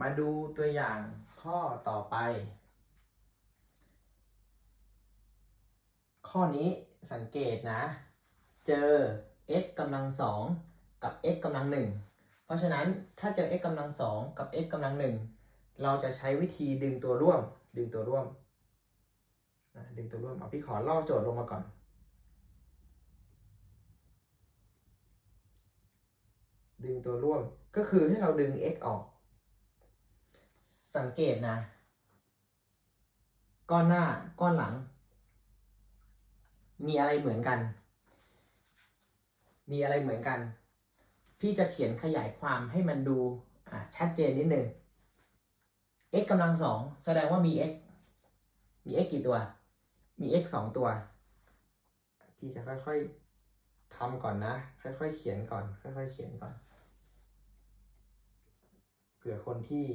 มาดูตัวอย่างข้อต่อไป ข้อนี้สังเกตนะ เจอ x กำลังสองกับ x กำลังหนึ่งเพราะฉะนั้นถ้าเจอ x กำลังสองกับ x กำลังหนึ่งเราจะใช้วิธีดึงตัวร่วม ดึงตัวร่วมดึงตัวร่วมเอาพี่ขอล่อโจทย์ลงมาก่อน ดึงตัวร่วมก็คือให้เราดึง x ออก สังเกตนะ ก้อนหน้าก้อนหลัง มีอะไรเหมือนกัน มีอะไรเหมือนกัน พี่จะเขียนขยายความให้มันดูชัดเจนนิดนึง x กำลังสองแสดงว่ามี x มี x กี่ตัว มี x สองตัว พี่จะค่อยๆทำก่อนนะ ค่อยๆเขียนก่อน ค่อยๆเขียนก่อน เผื่อคนที่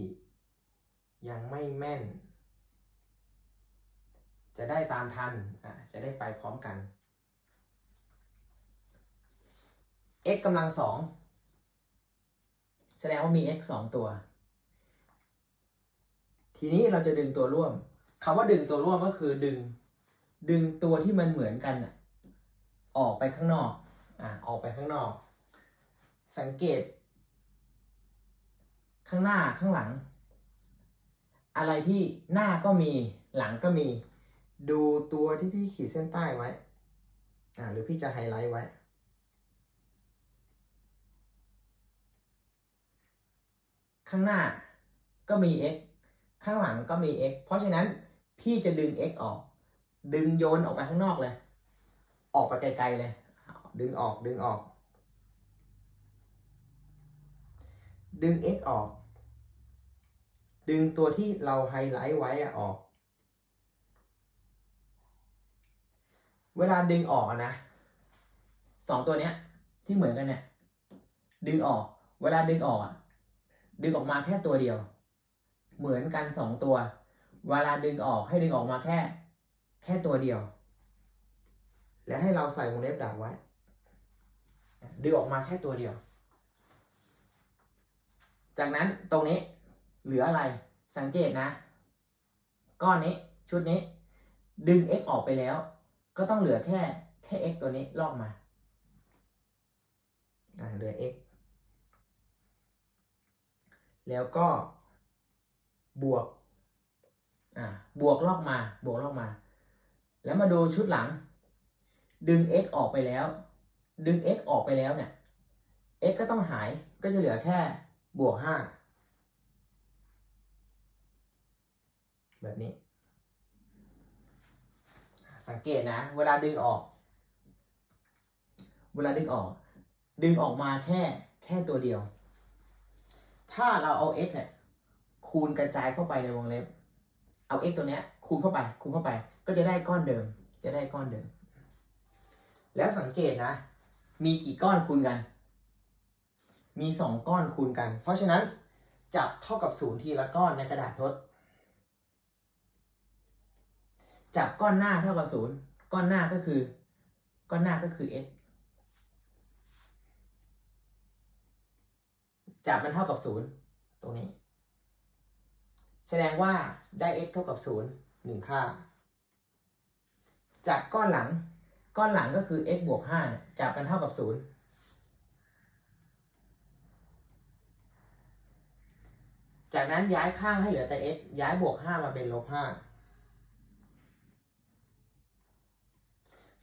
ยังไม่แม่น จะได้ตามทันอะจะได้ไปพร้อมกัน x กำลังสองแสดงว่ามี x สองตัว ทีนี้เราจะดึงตัวร่วมคำว่าดึงตัวร่วมก็คือดึง ดึงตัวที่มันเหมือนกันน่ะออกไปข้างนอกอะออกไปข้างนอก สังเกต ข้างหน้าข้างหลัง อะไรที่หน้าก็มีหลังก็มี ดูตัวที่พี่ขีดเส้นใต้ไว้ อ่าหรือพี่จะไฮไลท์ไว้ ข้างหน้าก็มี x ข้างหลังก็มี x เพราะฉะนั้นพี่จะดึง x ออก ดึงโยนออกไปข้างนอกเลย ออกไปไกลๆเลย ดึงออกดึงออก ดึง x ออก ดึงตัวที่เราไฮไลท์ไว้ออก เวลาดึงออกนะสองตัวเนี้ย ที่เหมือนกันเนี่ย ดึงออก เวลาดึงออกอะดึงออกมาแค่ตัวเดียว เหมือนกันสองตัว เวลาดึงออกให้ดึงออกมาแค่ แค่ตัวเดียว และให้เราใส่วงเล็บดักไว้ ดึงออกมาแค่ตัวเดียว จากนั้นตรงนี้ เหลืออะไรสังเกตนะ ก้อนนี้ชุดนี้ ดึง x ออกไปแล้ว ก็ต้องเหลือแค่แค่ x ตัวนี้ลอกมาเหลือ x แล้วก็บวกบวกลอกมาบวกลอกมา แล้วมาดูชุดหลัง ดึง x ออกไปแล้ว ดึง x ออกไปแล้วเนี่ย x ก็ต้องหายก็จะเหลือแค่บวก5 แบบนี้ สังเกตนะ เวลาดึงออก เวลาดึงออก ดึงออกมาแค่แค่ตัวเดียว ถ้าเราเอา x เนี่ยคูณกระจายเข้าไปในวงเล็บ เอา x ตัวเนี้ย คูณเข้าไป คูณเข้าไป ก็จะได้ก้อนเดิม จะได้ก้อนเดิม แล้วสังเกตนะ มีกี่ก้อนคูณกัน มีสองก้อนคูณกัน เพราะฉะนั้นจับเท่ากับศูนย์ทีละก้อนในกระดาษทด จับก้อนหน้าเท่ากับศูนย์ก้อนหน้าก็คือ ก้อนหน้าก็คือ x จับมันเท่ากับศูนย์ตรงนี้ แสดงว่าได้ x เท่ากับศูนย์หนึ่งค่า จับก้อนหลัง ก้อนหลังก็คือ x บวกห้าจับมันเท่ากับศูนย์จากนั้นย้ายข้างให้เหลือแต่ x ย้ายบวก 5 มาเป็นลบ5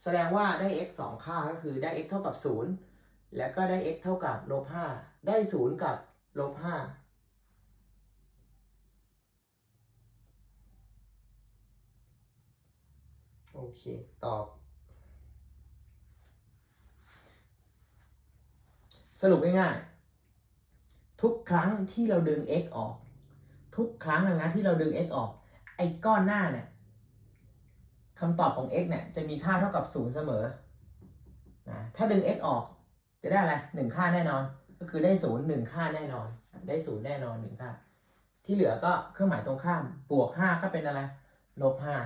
แสดงว่าได้ x สองค่าก็คือได้ x เท่ากับศูนย์แล้วก็ได้ x เท่ากับลบห้าได้ศูนย์กับลบห้าโอเค ตอบ สรุปง่ายๆ ทุกครั้งที่เราดึง x ออก ทุกครั้งนะที่เราดึง x ออก ไอ้ก้อนหน้าเนี่ย คำตอบของ x เนี่ยจะมีค่าเท่ากับ 0 เสมอนะถ้าดึง x ออกจะได้อะไรหนึ่งค่าแน่นอน ก็คือได้ศูนย์หนึ่งค่าแน่นอน ได้ศูนย์แน่นอนหนึ่งค่า ที่เหลือก็เครื่องหมายตรงข้าม บวกห้าก็เป็นอะไร ลบห้า